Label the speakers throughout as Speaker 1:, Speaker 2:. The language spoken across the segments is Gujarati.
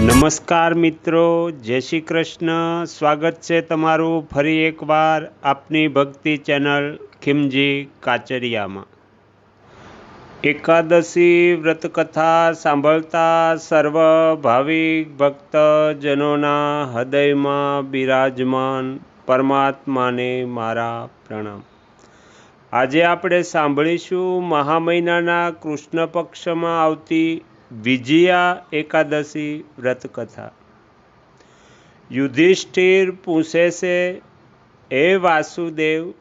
Speaker 1: નમસ્કાર મિત્રો, જય શ્રી કૃષ્ણ. સ્વાગત છે તમારું ફરી એકવાર આપની ભક્તિ ચેનલ ખીમજી કાચરિયામાં. એકાદશી વ્રતકથા સાંભળતા સર્વ ભાવિક ભક્તજનોના હૃદયમાં બિરાજમાન પરમાત્માને મારા પ્રણામ. આજે આપણે સાંભળીશું મહા મહિનાના કૃષ્ણ પક્ષમાં આવતી વિજયા એકાદશી વ્રતકથા. યુધિષ્ઠિર પૂછે છે એ વાસુદેવ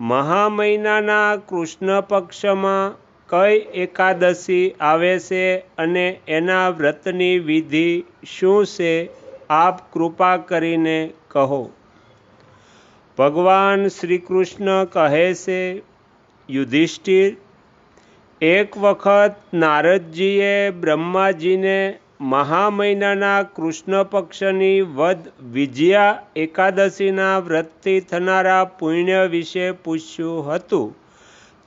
Speaker 1: મહા મહિનાના કૃષ્ણ પક્ષમાં કઈ એકાદશી આવે છે અને એના વ્રતની વિધિ શું છે? આપ કૃપા કરીને કહો. ભગવાન શ્રી કૃષ્ણ કહે છે, યુધિષ્ઠિર એક વખત નારદજીએ બ્રહ્માજીને મહા મહિનાના કૃષ્ણ પક્ષની વધ વિજયા એકાદશીના વ્રતથી થનારા પુણ્ય વિશે પૂછ્યું હતું.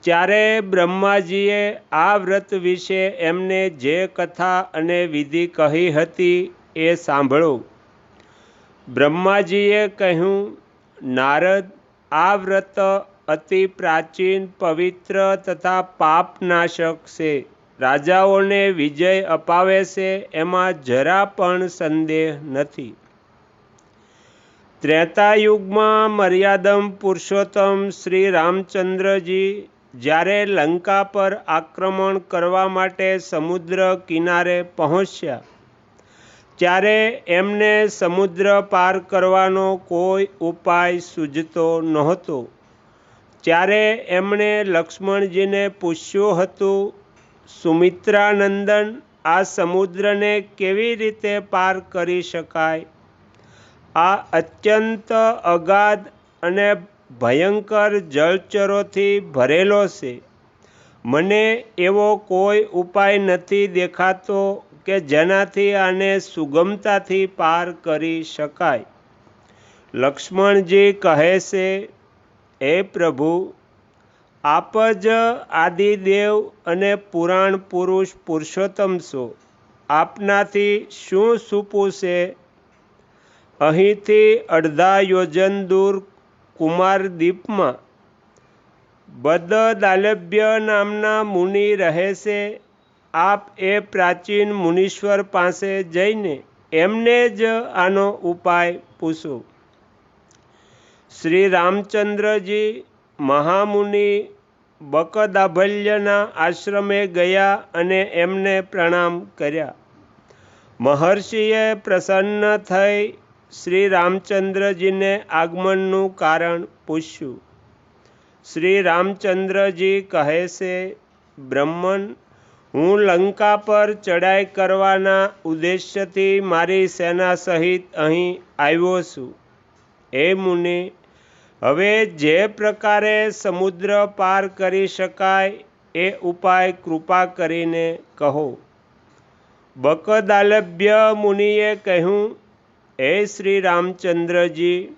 Speaker 1: ત્યારે બ્રહ્માજીએ આ વ્રત વિશે એમને જે કથા અને વિધિ કહી હતી એ સાંભળો બ્રહ્માજીએ કહ્યું, નારદ, આ વ્રત અતિ પ્રાચીન, પવિત્ર તથા પાપનાશક છે. રાજાઓને વિજય અપાવે છે એમાં જરા પણ સંદેહ નથી. ત્રેતાયુગમાં મર્યાદમ પુરુષોત્તમ શ્રી રામચંદ્રજી જ્યારે લંકા પર આક્રમણ કરવા માટે સમુદ્ર કિનારે પહોંચ્યા, ત્યારે એમને સમુદ્ર પાર કરવાનો કોઈ ઉપાય સૂઝતો નહોતો. ત્યારે એમણે લક્ષ્મણજીને પૂછ્યું હતું, સુમિત્રાનંદન, આ સમુદ્રને કેવી રીતે પાર કરી શકાય? આ અત્યંત અગાધ અને ભયંકર જળચરોથી ભરેલો છે. મને એવો કોઈ ઉપાય નથી દેખાતો કે જેનાથી આને સુગમતાથી પાર કરી શકાય. લક્ષ્મણજી કહે છે એ પ્રભુ, આપ જ આદિદેવ અને પુરાણ પુરુષ પુરુષોત્તમ છો. આપનાથી શું સુપુશે અહીંથી અડધા યોજન દૂર કુમારદ્વીપમાં બદદાલભ્ય નામના મુનિ રહે છે આપ એ પ્રાચીન મુનીશ્વર પાસે જઈને એમને જ આનો ઉપાય પૂછો. શ્રી રામચંદ્રજી મહામુનિ બકદાભલ્યના આશ્રમે ગયા અને એમને પ્રણામ કર્યા. મહર્ષિએ પ્રસન્ન થઈ શ્રી રામચંદ્રજીને આગમનનું કારણ પૂછ્યું. શ્રી રામચંદ્રજી કહે છે, બ્રહ્મન, હું લંકા પર ચડાઈ કરવાના ઉદ્દેશ્યથી મારી સેના સહિત અહીં આવ્યો છું. એ મુનિ, હવે જે પ્રકારે સમુદ્ર પાર કરી શકાય એ ઉપાય કૃપા કરીને કહો. બકદાલભ્ય મુનિએ કહ્યું, હે શ્રી રામચંદ્રજી,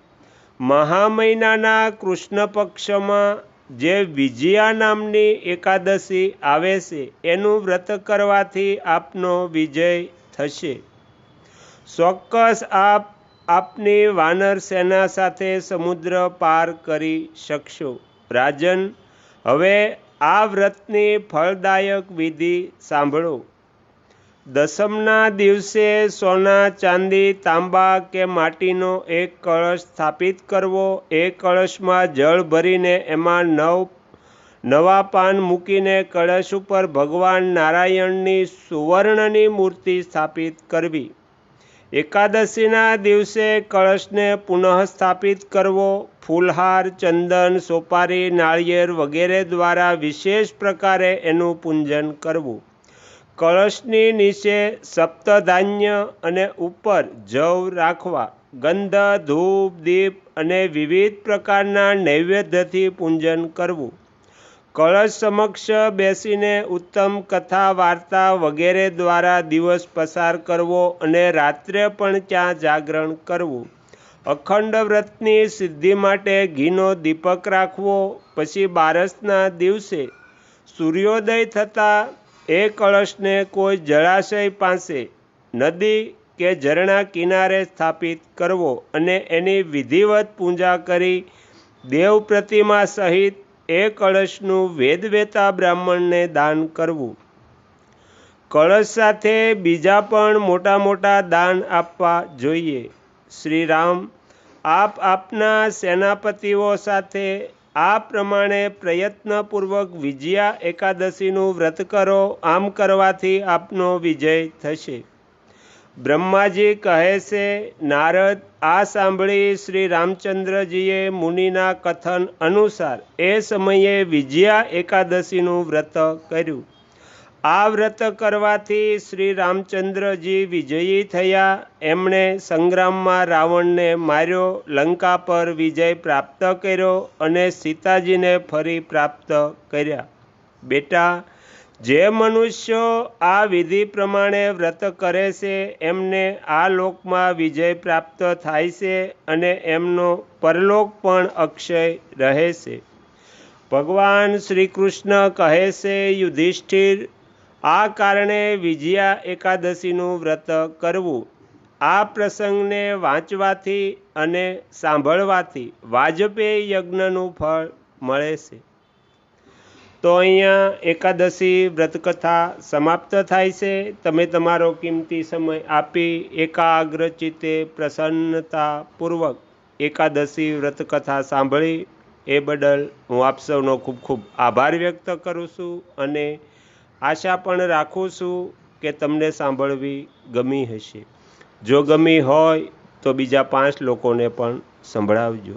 Speaker 1: મહામહિનાના કૃષ્ણ પક્ષમાં જે વિજયા નામની એકાદશી આવે છે, એનું વ્રત કરવાથી આપનો વિજય થશે. ચોક્કસ આપ આપની વાનર સેના સાથે સમુદ્ર પાર કરી શકશો. રાજન, હવે આ વ્રતની ફળદાયક વિધિ સાંભળો. દસમના દિવસે સોના, ચાંદી, તાંબા કે માટીનો એક કળશ સ્થાપિત કરવો, એ કળશમાં જળ ભરીને એમાં નવ, નવા પાન મૂકીને કળશ ઉપર ભગવાન નારાયણની સુવર્ણની મૂર્તિ સ્થાપિત કરવી. એકાદશીના દિવસે કળશને પુનઃસ્થાપિત કરવો, ફૂલહાર, ચંદન, સોપારી, નાળિયેર વગેરે દ્વારા વિશેષ પ્રકારે એનું પૂંજન કરવું. કળશની નીચે સપ્તધાન્ય અને ઉપર જવ રાખવા, ગંધ, ધૂપ, દીપ અને વિવિધ પ્રકારના નૈવેદ્યથી પૂંજન કરવું. કળશ સમક્ષ બેસીને ઉત્તમ કથા વાર્તા વગેરે દ્વારા દિવસ પસાર કરવો અને રાત્રે પણ ત્યાં જાગરણ કરવું. અખંડ વ્રતની સિદ્ધિ માટે ઘીનો દીપક રાખવો, પછી બારસના દિવસે સૂર્યોદય થતાં એ કળશને કોઈ જળાશય પાસે, નદી કે ઝરણા કિનારે સ્થાપિત કરવો અને એની વિધિવત પૂજા કરી દેવ પ્રતિમા સહિત એ કળશનું વેદવેતા બ્રાહ્મણને દાન કરવું. કળશ સાથે બીજા પણ મોટા મોટા દાન આપવા જોઈએ. શ્રી રામ આપ આપના સેનાપતિઓ સાથે આ પ્રમાણે પ્રયત્નપૂર્વક વિજયા એકાદશીનું વ્રત કરો. આમ કરવાથી આપનો વિજય થશે. બ્રહ્માજી કહે છે, નારદ, આ સાંભળી શ્રી રામચંદ્રજીએ મુનિના કથન અનુસાર એ સમયે વિજયા એકાદશીનું વ્રત કર્યું. આ વ્રત કરવાથી શ્રી રામચંદ્રજી વિજયી થયા. એમણે સંગ્રામમાં રાવણને માર્યો, લંકા પર વિજય પ્રાપ્ત કર્યો અને સીતાજીને ફરી પ્રાપ્ત કર્યા. બેટા જે મનુષ્યો આ વિધિ પ્રમાણે વ્રત કરે છે, એમને આ લોકમાં વિજય પ્રાપ્ત થાય છે અને એમનો પરલોક પણ અક્ષય રહે છે. ભગવાન શ્રી કૃષ્ણ કહે છે, યુધિષ્ઠિર, આ કારણે વિજયા એકાદશીનું વ્રત કરવું. આ પ્રસંગને વાંચવાથી અને સાંભળવાથી વાજપેયી યજ્ઞનું ફળ મળે છે. તો અહીંયા એકાદશી વ્રતકથા સમાપ્ત થાય છે. તમે તમારો કિંમતી સમય આપી એકાગ્રચિતે પ્રસન્નતાપૂર્વક એકાદશી વ્રતકથા સાંભળી. એ બદલ હું આપ સૌનો ખૂબ ખૂબ આભાર વ્યક્ત કરું છું અને આશા પણ રાખું છું કે તમને સાંભળવી ગમી હશે. જો ગમી હોય તો બીજા પાંચ લોકોને પણ સંભળાવજો.